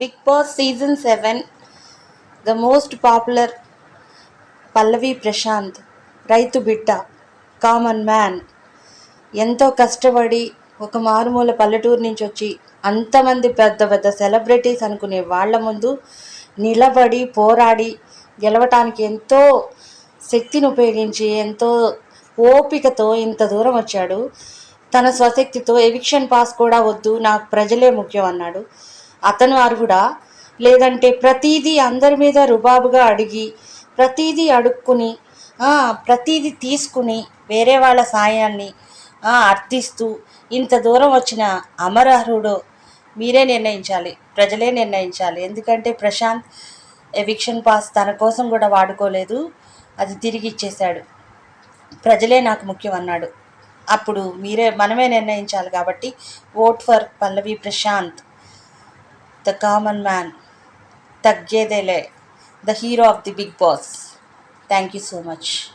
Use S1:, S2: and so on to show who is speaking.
S1: Bigg Boss season seven the most popular Pallavi Prashanth రైతు బిడ్డ common man ఎంతో కష్టపడి ఒక మారుమూల పల్లెటూరు నుంచి వచ్చి అంతమంది పెద్ద పెద్ద సెలబ్రిటీస్ అనుకునే వాళ్ళ ముందు నిలబడి పోరాడి గెలవటానికి ఎంతో శక్తిని ఉపయోగించి ఎంతో ఓపికతో ఇంత దూరం వచ్చాడు. తన స్వశక్తితో ఎవిక్షన్ పాస్ కూడా వద్దు నాకు ప్రజలే ముఖ్యం అన్నాడు. అతను అర్హుడా లేదంటే ప్రతీదీ అందరి మీద రుబాబుగా అడిగి ప్రతీదీ అడుక్కుని ప్రతీదీ తీసుకుని వేరే వాళ్ళ సాయాన్ని అర్థిస్తూ ఇంత దూరం వచ్చిన అమరహరుడో మీరే నిర్ణయించాలి ప్రజలే నిర్ణయించాలి. ఎందుకంటే ప్రశాంత్ ఎవిక్షన్ పాస్ తన కోసం కూడా వాడుకోలేదు అది తిరిగి ఇచ్చేశాడు. ప్రజలే నాకు ముఖ్యం అన్నాడు. అప్పుడు మీరే మనమే నిర్ణయించాలి కాబట్టి vote for Pallavi Prashanth. the common man, Tagjedele, the hero of the big boss. Thank you so much.